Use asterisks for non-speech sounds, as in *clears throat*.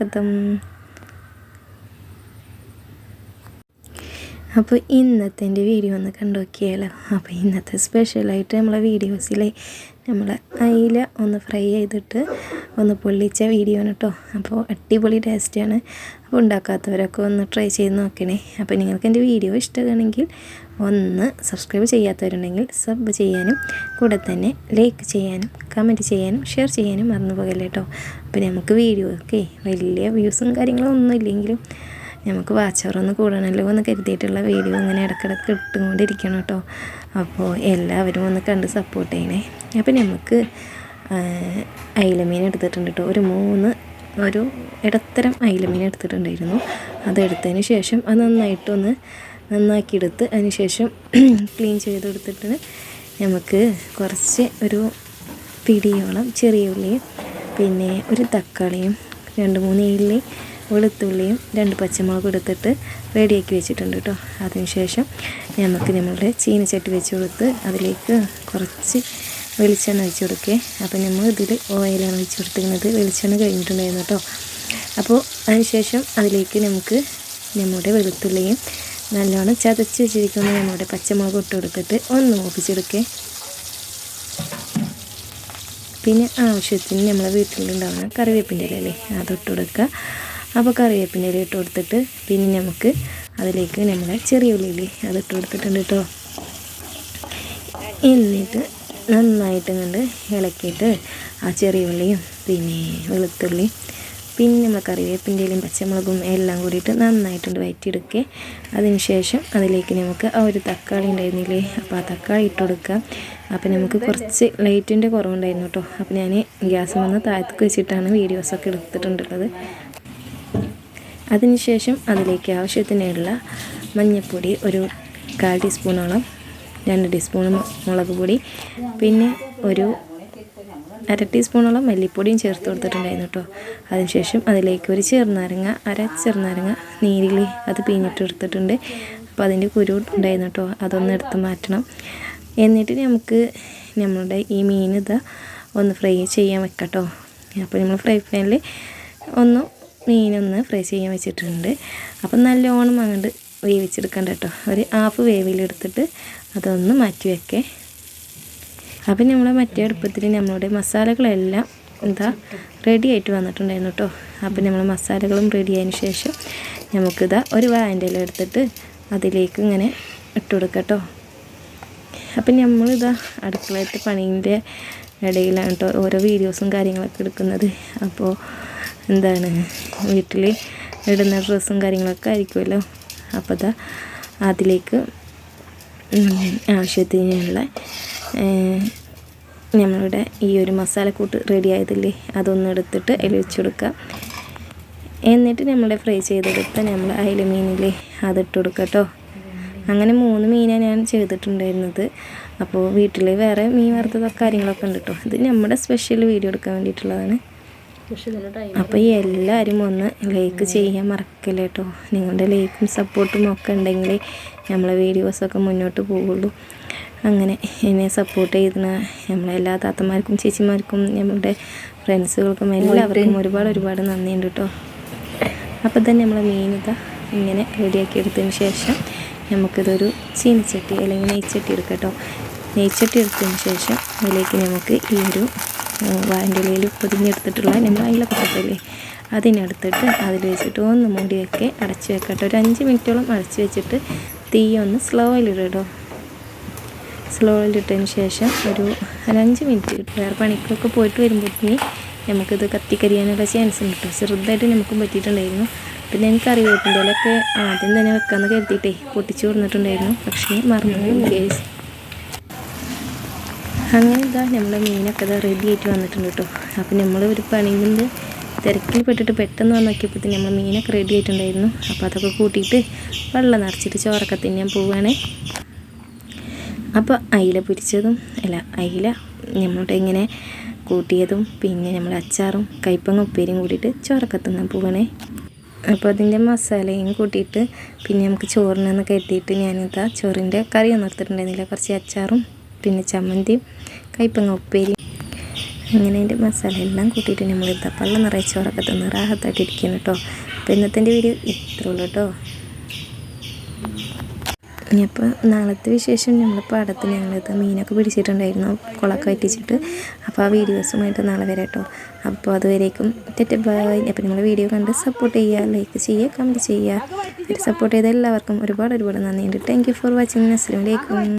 സ്വാഗതം. അപ്പോൾ ഇന്നത്തെ എന്റെ വീഡിയോ ഒന്ന് കണ്ടുനോക്കിയാലോ? അപ്പോൾ ഇന്നത്തെ സ്പെഷ്യലായിട്ട് നമ്മളെ വീഡിയോസിലെ നമ്മളെ അയില ഒന്ന് ഫ്രൈ ചെയ്തിട്ട് ഒന്ന് പൊള്ളിച്ച വീഡിയോ ആണ് കേട്ടോ. അപ്പോൾ അടിപൊളി ടേസ്റ്റാണ് അപ്പോൾ ഉണ്ടാക്കാത്തവരൊക്കെ ഒന്ന് ട്രൈ ചെയ്ത് നോക്കണേ. അപ്പോൾ നിങ്ങൾക്ക് എന്റെ വീഡിയോ ഇഷ്ടമാണെങ്കിൽ ഒന്ന് സബ്സ്ക്രൈബ് ചെയ്യാത്തവരുണ്ടെങ്കിൽ സബ് ചെയ്യാനും കൂടെ തന്നെ ലൈക്ക് ചെയ്യാനും കമന്റ് ചെയ്യാനും ഷെയർ ചെയ്യാനും മറന്നു പോകല്ലേ കേട്ടോ. അപ്പോൾ നമുക്ക് വീഡിയോ ഒക്കെ വലിയ വ്യൂസും കാര്യങ്ങളും ഒന്നും ഇല്ലെങ്കിലും നമുക്ക് വാച്ചവറൊന്ന് കൂടണമല്ലോ എന്ന് കരുതിയിട്ടുള്ള വീഡിയോ ഇങ്ങനെ ഇടക്കിടക്ക് ഇട്ടുകൊണ്ടിരിക്കണം കേട്ടോ. അപ്പോൾ എല്ലാവരും ഒന്ന് കണ്ട് സപ്പോർട്ട് ചെയ്യണേ. അപ്പോൾ നമുക്ക് അയിലമീൻ എടുത്തിട്ടുണ്ട് കേട്ടോ. ഒരു മൂന്ന് ഒരു ഇടത്തരം അയിലമീൻ എടുത്തിട്ടുണ്ടായിരുന്നു. അതെടുത്തതിന് ശേഷം അത് നന്നായിട്ടൊന്ന് നന്നാക്കിയെടുത്ത് അതിന് ശേഷം *clears throat* ക്ലീൻ ചെയ്തെടുത്തിട്ട് നമുക്ക് കുറച്ച് ഒരു പിടിയോളം ചെറിയ ഉള്ളിയും പിന്നെ ഒരു തക്കാളിയും രണ്ട് മൂന്ന് ഇല്ലി വെളുത്തുള്ളിയും രണ്ട് പച്ചമുളകും എടുത്തിട്ട് റെഡിയാക്കി വെച്ചിട്ടുണ്ട് കേട്ടോ. അതിനുശേഷം നമുക്ക് നമ്മളുടെ ചീനച്ചട്ടി വെച്ച് കൊടുത്ത് അതിലേക്ക് കുറച്ച് വെളിച്ചെണ്ണ ഒഴിച്ച് കൊടുക്കേ. അപ്പോൾ നമ്മൾ ഇതിൽ ഓയിലാണ് ഒഴിച്ച് കൊടുത്തിരുന്നത് വെളിച്ചെണ്ണ കഴിഞ്ഞിട്ടുണ്ടായിരുന്നു കേട്ടോ അപ്പോൾ അതിനുശേഷം അതിലേക്ക് നമുക്ക് നമ്മുടെ വെളുത്തുള്ളിയും നല്ലോണം ചതച്ച് വെച്ചിരിക്കുന്ന നമ്മുടെ പച്ചമുളക് ഇട്ട് കൊടുത്തിട്ട് ഒന്ന് മൂപ്പിച്ചെടുക്കേ. പിന്നെ ആവശ്യത്തിന് നമ്മളെ വീട്ടിലുണ്ടാവുന്ന കറിവേപ്പിന്റെ ഇലല്ലേ അതിട്ട് കൊടുക്കുക. അപ്പോൾ കറിവേപ്പിന്റെ ഇല ഇട്ട് കൊടുത്തിട്ട് പിന്നെ നമുക്ക് അതിലേക്ക് നമ്മളെ ചെറിയ ഉള്ളിയില്ലേ അതിട്ട് കൊടുത്തിട്ടുണ്ട് കേട്ടോ എന്നിട്ട് നന്നായിട്ട് കണ്ട് ഇളക്കിയിട്ട് ആ ചെറിയ ഉള്ളിയും പിന്നെ വെളുത്തുള്ളി പിന്നെ നമ്മൾ കറിവേപ്പിന്റെ ഇലയും പച്ചമുളകും എല്ലാം കൂടിയിട്ട് നന്നായിട്ടുണ്ട് വയറ്റിയെടുക്കുക. അതിന് ശേഷം അതിലേക്ക് നമുക്ക് ആ ഒരു തക്കാളി ഉണ്ടായിരുന്നില്ലേ? അപ്പോൾ ആ തക്കാളി ഇട്ട് കൊടുക്കുക. അപ്പോൾ നമുക്ക് കുറച്ച് ലൈറ്റിന്റെ കുറവുണ്ടായിരുന്നു കേട്ടോ. അപ്പോൾ ഞാൻ ഗ്യാസ് വന്ന് താഴത്തേക്ക് വെച്ചിട്ടാണ് വീഡിയോസൊക്കെ എടുത്തിട്ടുണ്ടുള്ളത് അതിനുശേഷം അതിലേക്ക് ആവശ്യത്തിനുള്ള മഞ്ഞൾപ്പൊടി ഒരു കാൽ ടീസ്പൂണോളം രണ്ട് ടീസ്പൂൺ മുളക് പൊടി. പിന്നെ ഒരു അര ടീസ്പൂണോളം മല്ലിപ്പൊടിയും ചേർത്ത് കൊടുത്തിട്ടുണ്ടായിരുന്നു കേട്ടോ അതിനുശേഷം അതിലേക്ക് ഒരു ചെറുനാരങ്ങ അര ചെറുനാരങ്ങ നീരിൽ അത് പിഴിഞ്ഞിട്ട് എടുത്തിട്ടുണ്ട്. അപ്പോൾ അതിന്റെ കുരു ഉണ്ടായിരുന്നു കേട്ടോ അതൊന്ന് എടുത്ത് മാറ്റണം. എന്നിട്ട് നമുക്ക് നമ്മളുടെ ഈ മീൻ ഇതാ ഒന്ന് ഫ്രൈ ചെയ്യാൻ വെക്കാം കേട്ടോ അപ്പോൾ നമ്മൾ ഫ്രൈ പാനിൽ ഒന്ന് മീനൊന്ന് ഫ്രൈ ചെയ്യാൻ വെച്ചിട്ടുണ്ട്. അപ്പം നല്ലോണം അങ്ങോട്ട് വേവിച്ചെടുക്കണ്ട കേട്ടോ. ഒരു ഹാഫ് വേവിലെടുത്തിട്ട് അതൊന്ന് മാറ്റി വെക്കേ. അപ്പം നമ്മൾ മറ്റേ അടുപ്പത്തിൽ നമ്മളുടെ മസാലകളെല്ലാം എന്താ റെഡി ആയിട്ട് വന്നിട്ടുണ്ടായിരുന്നു കേട്ടോ. അപ്പം നമ്മൾ മസാലകളും റെഡി ആയതിന് ശേഷം നമുക്കിതാ ഒരു വായന്റെ എടുത്തിട്ട് അതിലേക്ക് ഇങ്ങനെ ഇട്ട് കൊടുക്കട്ടോ കേട്ടോ. അപ്പം നമ്മളിതാ അടുക്കളയത്തെ പണീന്റെ ഇടയിലാണ് കേട്ടോ ഓരോ വീഡിയോസും കാര്യങ്ങളൊക്കെ എടുക്കുന്നത്. അപ്പോൾ എന്താണ്? വീട്ടിൽ ഇടുന്ന ഡ്രസ്സും കാര്യങ്ങളൊക്കെ ആയിരിക്കുമല്ലോ. അപ്പോൾ അത് അതിലേക്ക് ആവശ്യത്തിനുള്ള നമ്മളുടെ ഈ ഒരു മസാലക്കൂട്ട് റെഡി ആയതില്ലേ? അതൊന്ന് എടുത്തിട്ട് അതിൽ വെച്ച് കൊടുക്കുക എന്നിട്ട് നമ്മൾ ഫ്രൈ ചെയ്തെടുത്ത നമ്മൾ അയില മീനില്ലേ അതിട്ട് കൊടുക്കുക കേട്ടോ. അങ്ങനെ മൂന്ന് മീനാണ് ഞാൻ ചെയ്തിട്ടുണ്ടായിരുന്നത്. അപ്പോൾ വീട്ടിൽ വേറെ മീൻ വറുത്തതൊക്കെ കാര്യങ്ങളൊക്കെ ഉണ്ട് കേട്ടോ. ഇത് നമ്മുടെ സ്പെഷ്യൽ വീഡിയോ എടുക്കാൻ വേണ്ടിയിട്ടുള്ളതാണ്. അപ്പോൾ എല്ലാവരും ഒന്ന് ലൈക്ക് ചെയ്യാൻ മറക്കല്ലേ കേട്ടോ നിങ്ങളുടെ ലൈക്കും സപ്പോർട്ടും ഒക്കെ ഉണ്ടെങ്കിൽ നമ്മളെ വീഡിയോസൊക്കെ മുന്നോട്ട് പോവുള്ളൂ. അങ്ങനെ എന്നെ സപ്പോർട്ട് ചെയ്തിന് നമ്മളെ എല്ലാ താത്തമാർക്കും ചേച്ചിമാർക്കും നമ്മളുടെ ഫ്രണ്ട്സുകൾക്കും എല്ലാവർക്കും ഒരുപാട് ഒരുപാട് നന്ദിയുണ്ട് കേട്ടോ അപ്പോൾ തന്നെ നമ്മളെ മീനിത ഇങ്ങനെ റെഡിയാക്കി എടുത്തതിന് ശേഷം നമുക്കിതൊരു ചീനിച്ചട്ടി അല്ലെങ്കിൽ നെയ്ച്ചട്ടി എടുക്കാം കേട്ടോ നെയ്ച്ചട്ടി എടുത്തതിന് ശേഷം അതിലേക്ക് നമുക്ക് ഈ ഒരു വാന്റെ ഇലയിൽ പൊതിഞ്ഞെടുത്തിട്ടുള്ള നമ്മൾ അതിലെ കിട്ടില്ലേ അതിനെടുത്തിട്ട് അതിൽ വെച്ചിട്ട് ഒന്ന് മൂടിയൊക്കെ അടച്ച് വെക്കട്ടെ. ഒരു അഞ്ച് മിനിറ്റോളം അടച്ച് വെച്ചിട്ട് തീ ഒന്ന് സ്ലോയിലിടോ സ്ലോയിലിട്ടതിന് ശേഷം ഒരു അഞ്ച് മിനിറ്റ് വേറെ പണിക്കൊക്കെ പോയിട്ട് വരുമ്പോഴത്തേന് നമുക്കിത് കത്തിക്കരിയാനുള്ള ചാൻസ് ഉണ്ട് കേട്ടോ ചെറുതായിട്ട് നമുക്കും പറ്റിയിട്ടുണ്ടായിരുന്നു. പിന്നെ എനിക്ക് അറിവേപ്പിന്റെ ഇലയൊക്കെ ആദ്യം തന്നെ വെക്കാമെന്ന് കരുതിയിട്ടേ പൊട്ടിച്ചു കൊടുത്തിട്ടുണ്ടായിരുന്നു പക്ഷേ മറന്നു കേസ് അങ്ങനെ ഇതാ നമ്മളെ മീനൊക്കെ ഇതാ റെഡി ആയിട്ട് വന്നിട്ടുണ്ട് കേട്ടോ അപ്പം നമ്മൾ ഒരു പണിന്റെ തിരക്കിൽ പെട്ടിട്ട് പെട്ടെന്ന് വന്ന് നോക്കിയപ്പോൾ നമ്മൾ മീനൊക്കെ റെഡി ആയിട്ടുണ്ടായിരുന്നു. അപ്പോൾ അതൊക്കെ കൂട്ടിയിട്ട് വെള്ളം നിറച്ചിട്ട് ചോറൊക്കെ തിന്നാൻ പോവുകയാണേ അപ്പോൾ അയില പൊരിച്ചതും അല്ല അയില നമ്മളുടെ ഇങ്ങനെ കൂട്ടിയതും പിന്നെ നമ്മൾ അച്ചാറും കയ്പങ്ങ ഉപ്പേരിയും കൂട്ടിയിട്ട് ചോറൊക്കെ തിന്നാൻ പോവുകയാണേ അപ്പോൾ അതിന്റെ മസാലയും കൂട്ടിയിട്ട് പിന്നെ നമുക്ക് ചോറിനെന്നൊക്കെ എത്തിയിട്ട് ഞാനിതാ ചോറിന്റെ കറി എടുത്തിട്ടുണ്ടായിരുന്നില്ല. കുറച്ച് അച്ചാറും പിന്നെ ചമ്മന്തിയും കയ്പങ്ങ ഉപ്പേരി ഇങ്ങനെ അതിന്റെ മസാല എല്ലാം കൂട്ടിയിട്ട് നമ്മൾ ഇതാ പള്ളം നിറയെ ചോറൊക്കെ തിന്ന് ഇരിക്കുന്നു കേട്ടോ. അപ്പോൾ ഇന്നത്തെ വീഡിയോ ഇത്രേ ഉള്ളൂ കേട്ടോ. അപ്പോൾ നാളത്തെ വിശേഷം നമ്മൾ പാടത്ത് ഞങ്ങളിത് മീനൊക്കെ പിടിച്ചിട്ടുണ്ടായിരുന്നു കുളമൊക്കെ വറ്റിച്ചിട്ട്. അപ്പോൾ ആ വീഡിയോസുമായിട്ട് നാളെ വരാം കേട്ടോ. അപ്പോൾ അതുവരേക്കും തെറ്റ് ബൈ. അപ്പോൾ നിങ്ങൾ വീഡിയോ കണ്ട് സപ്പോർട്ട് ചെയ്യുക ലൈക്ക് ചെയ്യുക കമന്റ് ചെയ്യുക. സപ്പോർട്ട് ചെയ്ത എല്ലാവർക്കും ഒരുപാട് ഒരുപാട് നന്ദിയുണ്ട്. താങ്ക് യു ഫോർ വാച്ചിങ് അസ്സലാമലൈക്കും